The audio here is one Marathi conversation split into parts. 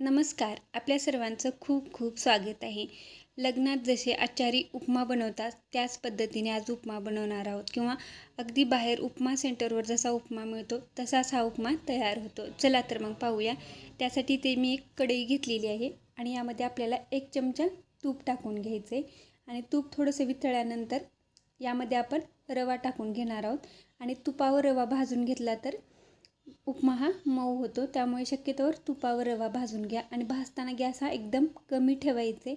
नमस्कार. आपल्या सर्वांचं खूप खूप स्वागत आहे. लग्नात जसे आचारी उपमा बनवतात त्याच पद्धतीने आज उपमा बनवणार आहोत. किंवा अगदी बाहेर उपमा सेंटरवर जसा उपमा मिळतो तसाच हा उपमा तयार होतो. चला तर मग पाहूया. त्यासाठी ते मी एक कढई घेतलेली आहे आणि यामध्ये आपल्याला एक चमचा तूप टाकून घ्यायचं. आहे आणि तूप थोडंसं वितळल्यानंतर यामध्ये आपण रवा टाकून घेणार आहोत. आणि तुपावर रवा भाजून घेतला तर उपमा हा मऊ होतो. त्यामुळे शक्यतोवर तुपावर रवा भाजून घ्या आणि भाजताना गॅस हा एकदम कमी ठेवायचे.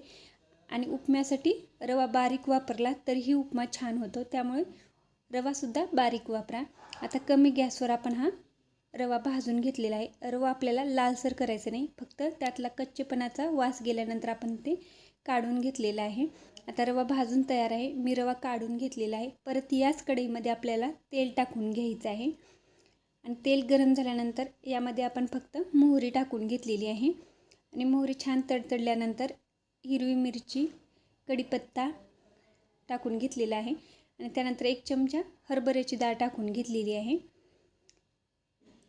आणि उपम्यासाठी रवा बारीक वापरला तरीही उपमा छान होतो. त्यामुळे रवासुद्धा बारीक वापरा. आता कमी गॅसवर आपण हा रवा भाजून घेतलेला आहे. रवा आपल्याला लालसर करायचं नाही. फक्त त्यातला कच्चेपणाचा वास गेल्यानंतर आपण ते काढून घेतलेला आहे. आता रवा भाजून तयार आहे. मी रवा काढून घेतलेला आहे. परत याच कढईमध्ये आपल्याला तेल टाकून घ्यायचं आहे. आणि तेल गरम झाल्यानंतर यामध्ये आपण फक्त मोहरी टाकून घेतलेली आहे. आणि मोहरी छान तडतडल्यानंतर हिरवी मिरची कढीपत्ता टाकून घेतलेला आहे. आणि त्यानंतर एक चमचा हरभऱ्याची डाळ टाकून घेतलेली आहे.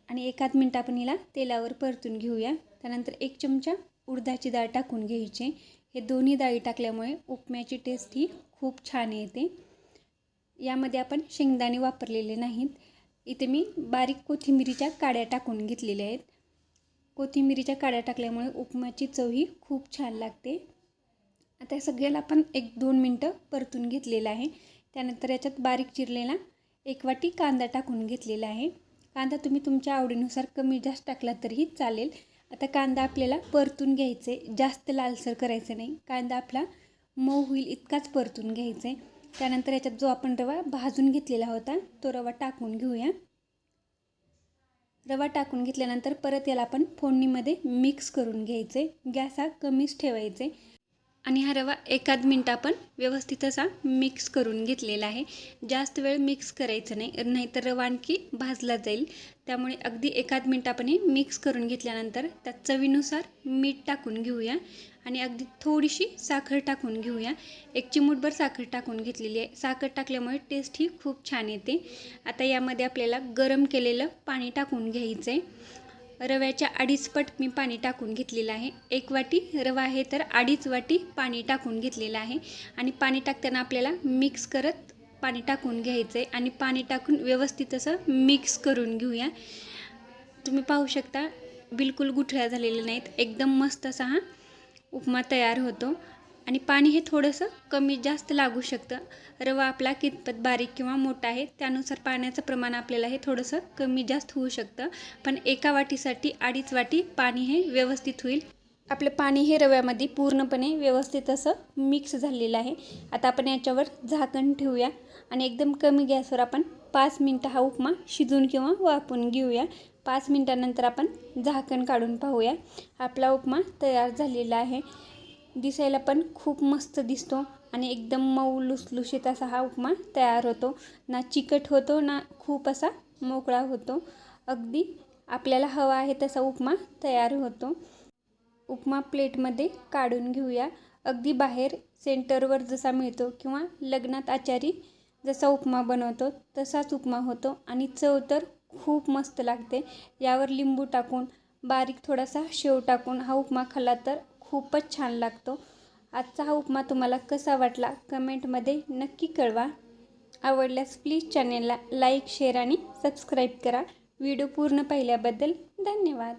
आणि एकाच मिनटं आपण हिला तेलावर परतून घेऊया. त्यानंतर एक चमचा उडदाची डाळ टाकून घ्यायची. हे दोन्ही डाळी टाकल्यामुळे उपम्याची टेस्ट ही खूप छान येते. यामध्ये आपण शेंगदाणे वापरलेले नाहीत. इथे मी बारीक कोथिंबिरीच्या काड्या टाकून घेतलेल्या आहेत. कोथिंबिरीच्या काड्या टाकल्यामुळे उपमाची चव ही खूप छान लागते. आता सगळ्याला आपण एक दोन मिनटं परतून घेतलेलं आहे. त्यानंतर याच्यात बारीक चिरलेला एक वाटी कांदा टाकून घेतलेला आहे. कांदा तुम्ही तुमच्या आवडीनुसार कमी जास्त टाकला तरीही चालेल. आता कांदा आपल्याला परतून घ्यायचे. जास्त लालसर करायचं नाही. कांदा आपला मऊ होईल इतकाच परतून घ्यायचा. आहे त्यानंतर याच्यात जो आपण रवा भाजून घेतलेला होता तो रवा टाकून घेऊया. रवा टाकून घेतल्यानंतर परत याला आपण फोडणीमध्ये मिक्स करून घ्यायचे. गॅस हा कमीच ठेवायचे. आणि हा रवा एकाद मिनटं आपण व्यवस्थित असा मिक्स करून घेतलेला आहे. जास्त वेळ मिक्स करायचं नाही नाहीतर रवा आणखी भाजला जाईल. त्यामुळे अगदी एकाद मिनटं आपण हे मिक्स करून घेतल्यानंतर त्यात चवीनुसार मीठ टाकून घेऊया आणि अगदी थोडीशी साखर टाकून घेऊया. एक चिमूटभर साखर टाकून घेतलेली आहे. साखर टाकल्यामुळे टेस्ट ही खूप छान येते. आता यामध्ये आपल्याला गरम केलेलं पाणी टाकून घ्यायचं आहे रव्याच्या अडीच पट मी पाणी टाकून घेतलेलं आहे. एक वाटी रवा आहे तर अडीच वाटी पाणी टाकून घेतलेलं आहे. आणि पाणी टाकताना आपल्याला मिक्स करत पाणी टाकून घ्यायचं आहे आणि पाणी टाकून व्यवस्थित असं मिक्स करून घेऊया. तुम्ही पाहू शकता बिलकुल गुठळ्या झालेल्या नाहीत. एकदम मस्त असा हा उपमा तयार होतो. आणि पाणी हे थोडंसं कमी जास्त लागू शकतं. रवा आपला कितपत बारीक किंवा मोठा आहे त्यानुसार पाण्याचं प्रमाण आपल्याला हे थोडंसं कमी जास्त होऊ शकतं. पण एका वाटीसाठी अडीच वाटी पाणी हे व्यवस्थित होईल. आपलं पाणी हे रव्यामध्ये पूर्णपणे व्यवस्थित असं मिक्स झालेलं आहे. आता आपण याच्यावर झाकण ठेवूया आणि एकदम कमी गॅसवर आपण पाच मिनटं हा उपमा शिजून किंवा वापून घेऊया. पाच मिनटानंतर आपण झाकण काढून पाहूया. आपला उपमा तयार झालेला आहे. दिसायला पण खूप मस्त दिसतो आणि एकदम मऊ लुसलुशीत असा हा उपमा तयार होतो. ना चिकट होतो ना खूप असा मोकळा होतो. अगदी आपल्याला हवा आहे तसा उपमा तयार होतो. उपमा प्लेटमध्ये काढून घेऊया. अगदी बाहेर सेंटरवर जसा मिळतो किंवा लग्नात आचारी जसा उपमा बनवतो तसाच उपमा होतो आणि चव तर खूप मस्त लागते. यावर लिंबू टाकून बारीक थोडासा शेव टाकून हा उपमा खाल्ला तर खूपच छान लागतो. आजचा हा उपमा तुम्हाला कसा वाटला कमेंटमध्ये नक्की कळवा. आवडल्यास प्लीज चॅनेलला लाईक शेअर आणि सबस्क्राईब करा. व्हिडिओ पूर्ण पाहिल्याबद्दल धन्यवाद.